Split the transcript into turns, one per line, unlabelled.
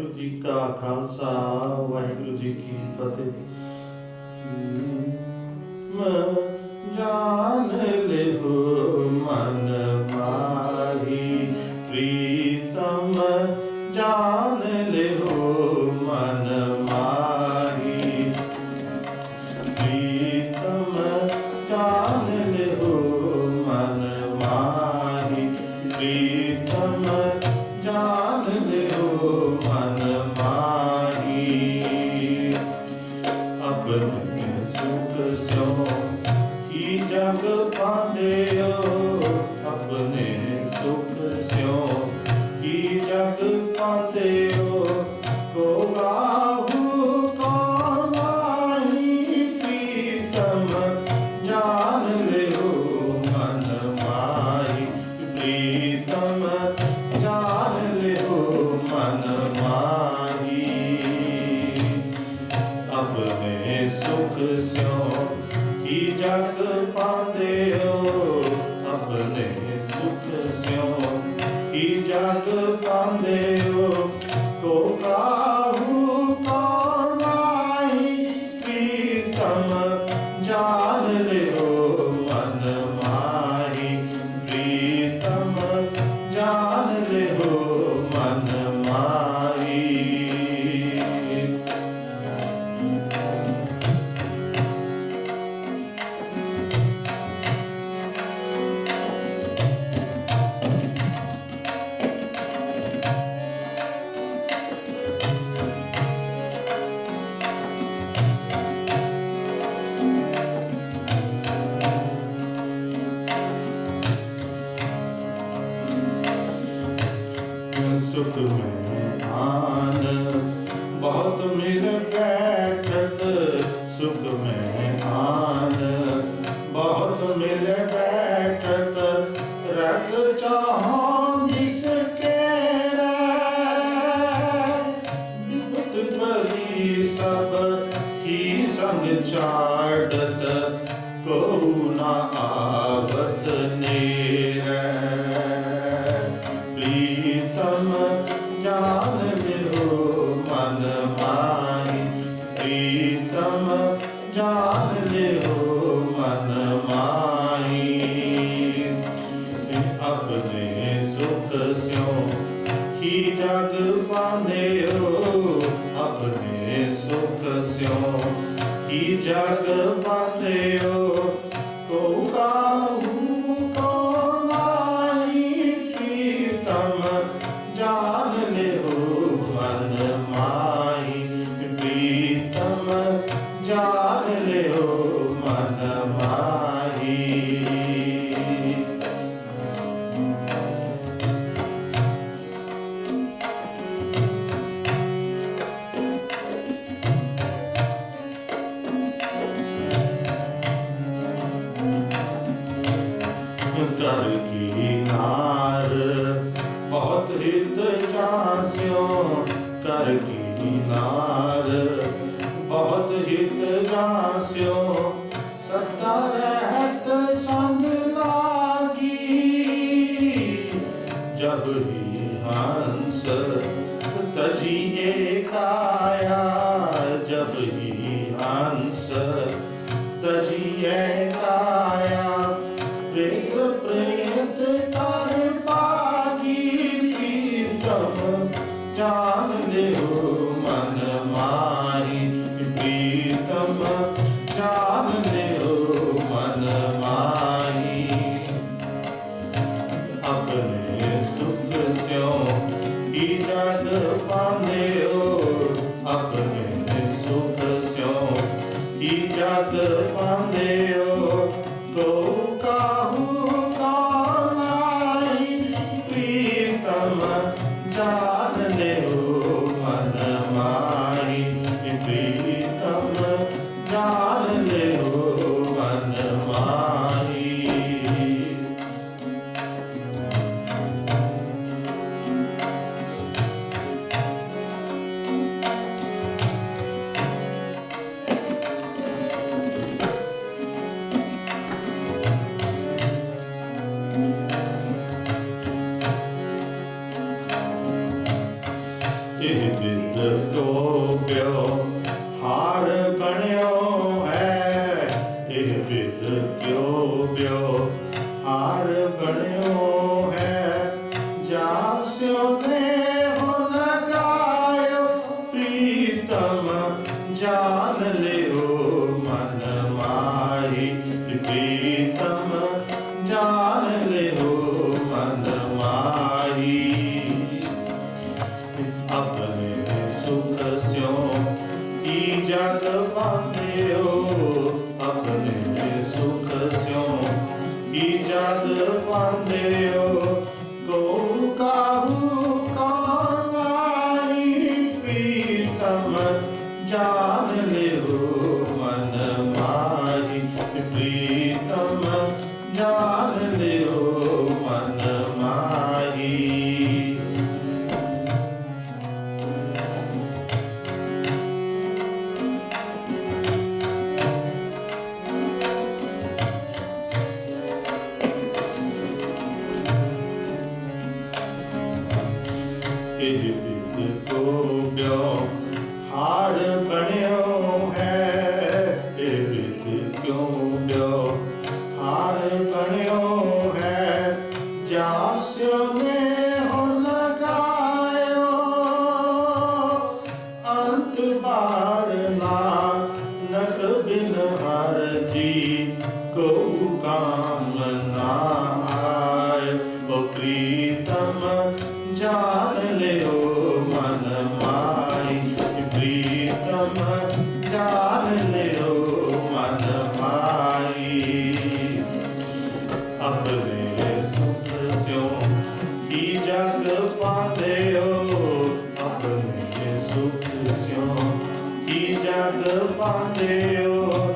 ਵਾਹਿਗੁਰੂ ਜੀ ਕਾ ਖਾਲਸਾ, ਵਾਹਿਗੁਰੂ ਜੀ ਕੀ ਫਤਿਹ। ਮੈਂ ਜਾਣ ਲਿਹੋ ਮਨ ਮਾਹੀ, ਪ੍ਰੀਤਮ ਜਾਨ ਲਿਹੋ ਜਾਣ ਮਨ ਮਾਹੀ ਆਪਣੇ ਸੁਖ ਸੋ ਕੀ ਜਗ ਪਾਉਂਦਿਓ ਆਪਣੇ ਸੁਖ ਸਿਓ ਕੀ ਜਗ ਪਾਂਦੇ ਮਨ ਮਾਈ ਆਪਣੇ ਸੁਖ ਸਿਓ ਹੀ ਜਗ ਪਾਉਂਦੇ ਹੋ ਆਪਣੇ ਸੁਖ ਸਿਓ ਹੀ ਜਗ ਪਾਉਂਦੇ ਹੋ ਕੋ ਕਾਹੂ ਕੋ ਨਾਹੀ ਪ੍ਰੀਤਮ ਜਾਣ ਲਿਓ। ਮਨ ਮਾਹੀ ਪ੍ਰੀਤਮ ਜਾਣ ਲਿਓ। ਸੁਤ ਮੈਂ ਆਨ। ਬਹੁਤ ਮਿਲ ਬੈਠਤ ਸੁਖ ਮੈਂ ਆਨ। ਬਹੁਤ ਮਿਲ ਬੈਠਤ, ਰਤ ਚਾਹਾਂ ਜਿਸ ਕੇ ਰੇ ਬਿਪਤ ਭਰੀ ਸਭ ਹੀ ਸੰਗ ਚਾੜਤ ਕੋ ਨਾ ਆਵਤ ਨੇਰੇ। ਆਪ ਨੇ ਸੁਖ ਸਿਉ। ਹੀ ਜਗ ਪਾਂਦਿਓ ਆਪਣੇ ਸੁਖ ਸਿਉ। ਹੀ ਜਗ ਪਾਂਦਿਓ ਤਰ ਨਾਰ ਬਹੁਤ ਹਿਤ ਜਾਸਿਓ ਤਰ ਨਾਰ ਬਹੁਤ ਹਿਤ ਜਾਸਿਓ ਇਹ ਬਿਨ ਤੋਂ ਬਿਓ ਹਾਰ ਬਣ ਅੰਤ ਬਾਰ ਨਾ ਰੰਗ ਪਾਉਂਦੇ ਹੋ।